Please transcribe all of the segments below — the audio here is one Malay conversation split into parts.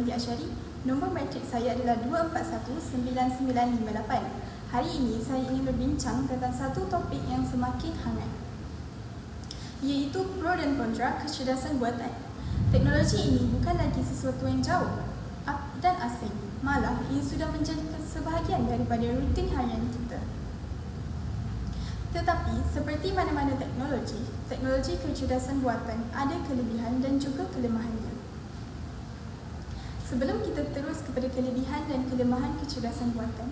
binti Asyari. Nombor matrik saya adalah 2419958. Hari ini saya ingin berbincang tentang satu topik yang semakin hangat iaitu pro dan kontra kecerdasan buatan. Teknologi ini bukan lagi sesuatu yang jauh dan asing. Malah, ia sudah menjadi sebahagian daripada rutin harian kita. Tetapi, seperti mana-mana teknologi, teknologi kecerdasan buatan ada kelebihan dan juga kelemahannya. Sebelum kita terus kepada kelebihan dan kelemahan kecerdasan buatan,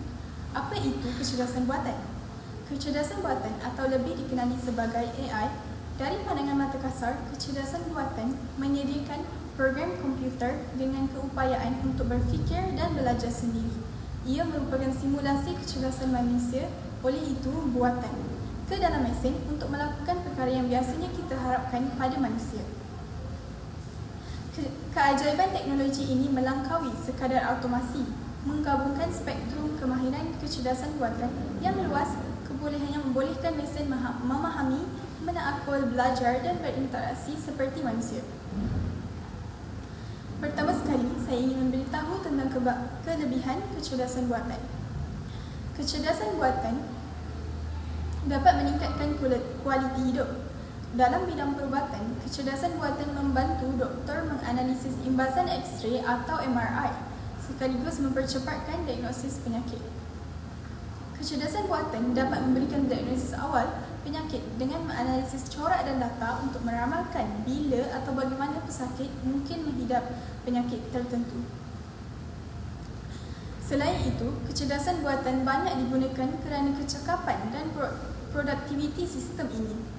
apa itu kecerdasan buatan? Kecerdasan buatan atau lebih dikenali sebagai AI dari pandangan mata kasar, kecerdasan buatan menyediakan program komputer dengan keupayaan untuk berfikir dan belajar sendiri. Ia merupakan simulasi kecerdasan manusia, oleh itu buatan ke dalam mesin untuk melakukan perkara yang biasanya kita harapkan pada manusia. Ke- keajaiban teknologi ini melangkaui sekadar automasi, menggabungkan spektrum kemahiran kecerdasan buatan yang luas kebolehan yang membolehkan mesin memahami menakul, belajar dan berinteraksi seperti manusia. Pertama sekali, saya ingin memberitahu tentang kelebihan kecerdasan buatan. Kecerdasan buatan dapat meningkatkan kualiti hidup. Dalam bidang perubatan, kecerdasan buatan membantu doktor menganalisis imbasan X-ray atau MRI sekaligus mempercepatkan diagnosis penyakit. Kecerdasan buatan dapat memberikan diagnosis awal penyakit dengan menganalisis corak dan data untuk meramalkan bila atau bagaimana pesakit mungkin menghidap penyakit tertentu. Selain itu, kecerdasan buatan banyak digunakan kerana kecakapan dan produktiviti sistem ini.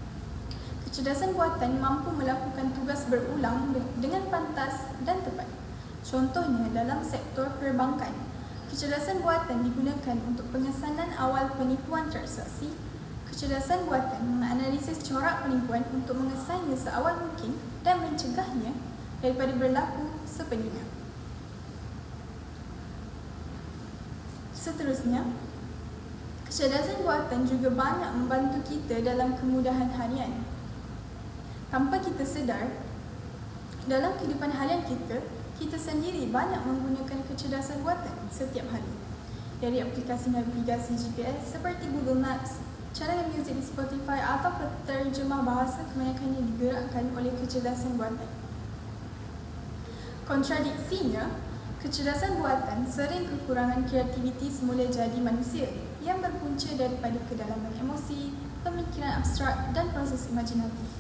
Kecerdasan buatan mampu melakukan tugas berulang dengan pantas dan tepat. Contohnya dalam sektor perbankan, Kecerdasan buatan digunakan untuk pengesanan awal penipuan transaksi. Kecerdasan buatan menganalisis corak penipuan untuk mengesannya seawal mungkin dan mencegahnya daripada berlaku sepenuhnya. Seterusnya, kecerdasan buatan juga banyak membantu kita dalam kemudahan harian. Tanpa kita sedar, dalam kehidupan harian kita, kita sendiri banyak menggunakan kecerdasan buatan setiap hari. Dari aplikasi navigasi GPS seperti Google Maps, cadangan muzik di Spotify atau terjemah bahasa kebanyakannya digerakkan oleh kecerdasan buatan. Kontradiksinya, kecerdasan buatan sering kekurangan kreativiti semula jadi manusia yang berpunca daripada kedalaman emosi, pemikiran abstrak dan proses imajinatif.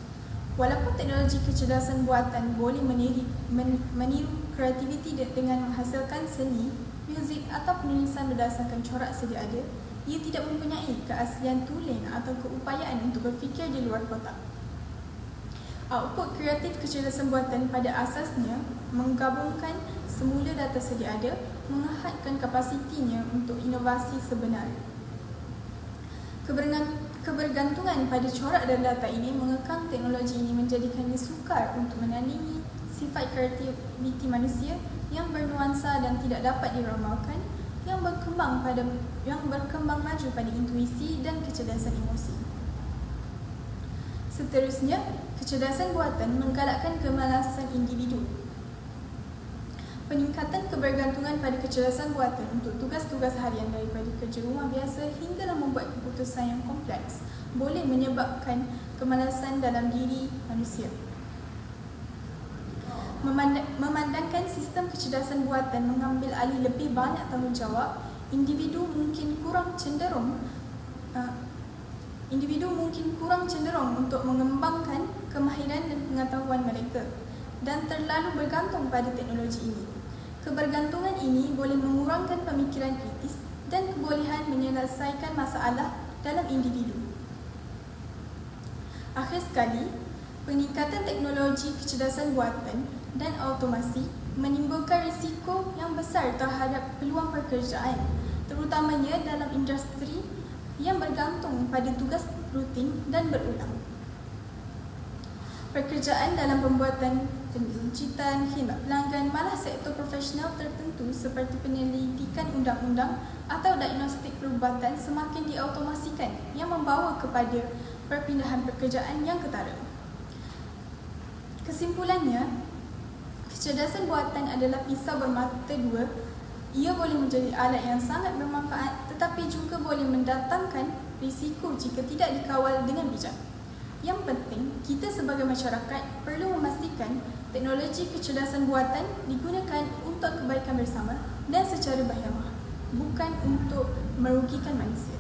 Walaupun teknologi kecerdasan buatan boleh meniru, meniru kreativiti dengan menghasilkan seni, muzik atau penulisan berdasarkan corak sedia ada, ia tidak mempunyai keaslian tulen atau keupayaan untuk berfikir di luar kotak. Output kreatif kecerdasan buatan pada asasnya menggabungkan semula data sedia ada, mengahadkan kapasitinya untuk inovasi sebenar. Kebergantungan pada corak dan data ini mengekang teknologi ini menjadikannya sukar untuk menandingi sifat kreativiti manusia yang bernuansa dan tidak dapat diramalkan yang berkembang pada yang berkembang maju pada intuisi dan kecerdasan emosi. Seterusnya, kecerdasan buatan menggalakkan kemalasan individu. Peningkatan kebergantungan pada kecerdasan buatan untuk tugas-tugas harian daripada kerja rumah biasa hinggalah membuat keputusan yang kompleks boleh menyebabkan kemalasan dalam diri manusia memandangkan sistem kecerdasan buatan mengambil alih lebih banyak tanggungjawab, individu mungkin kurang cenderung uh, individu mungkin kurang cenderung untuk mengembangkan kemahiran dan pengetahuan mereka dan terlalu bergantung pada teknologi ini. Kebergantungan ini boleh mengurangkan pemikiran kritis dan kebolehan menyelesaikan masalah dalam individu. Akhir sekali, peningkatan teknologi kecerdasan buatan dan automasi menimbulkan risiko yang besar terhadap peluang pekerjaan terutamanya dalam industri yang bergantung pada tugas rutin dan berulang. Pekerjaan dalam pembuatan pencitan, khidmat pelanggan malah sektor profesional tertentu seperti penyelidikan undang-undang atau diagnostik perubatan semakin diautomasikan yang membawa kepada perpindahan pekerjaan yang ketara. Kesimpulannya, Kecerdasan buatan adalah pisau bermata dua. Ia boleh menjadi alat yang sangat bermanfaat tetapi juga boleh mendatangkan risiko jika tidak dikawal dengan bijak. Yang penting, kita sebagai masyarakat perlu memastikan teknologi kecerdasan buatan digunakan untuk kebaikan bersama dan secara berhemah, bukan untuk merugikan manusia.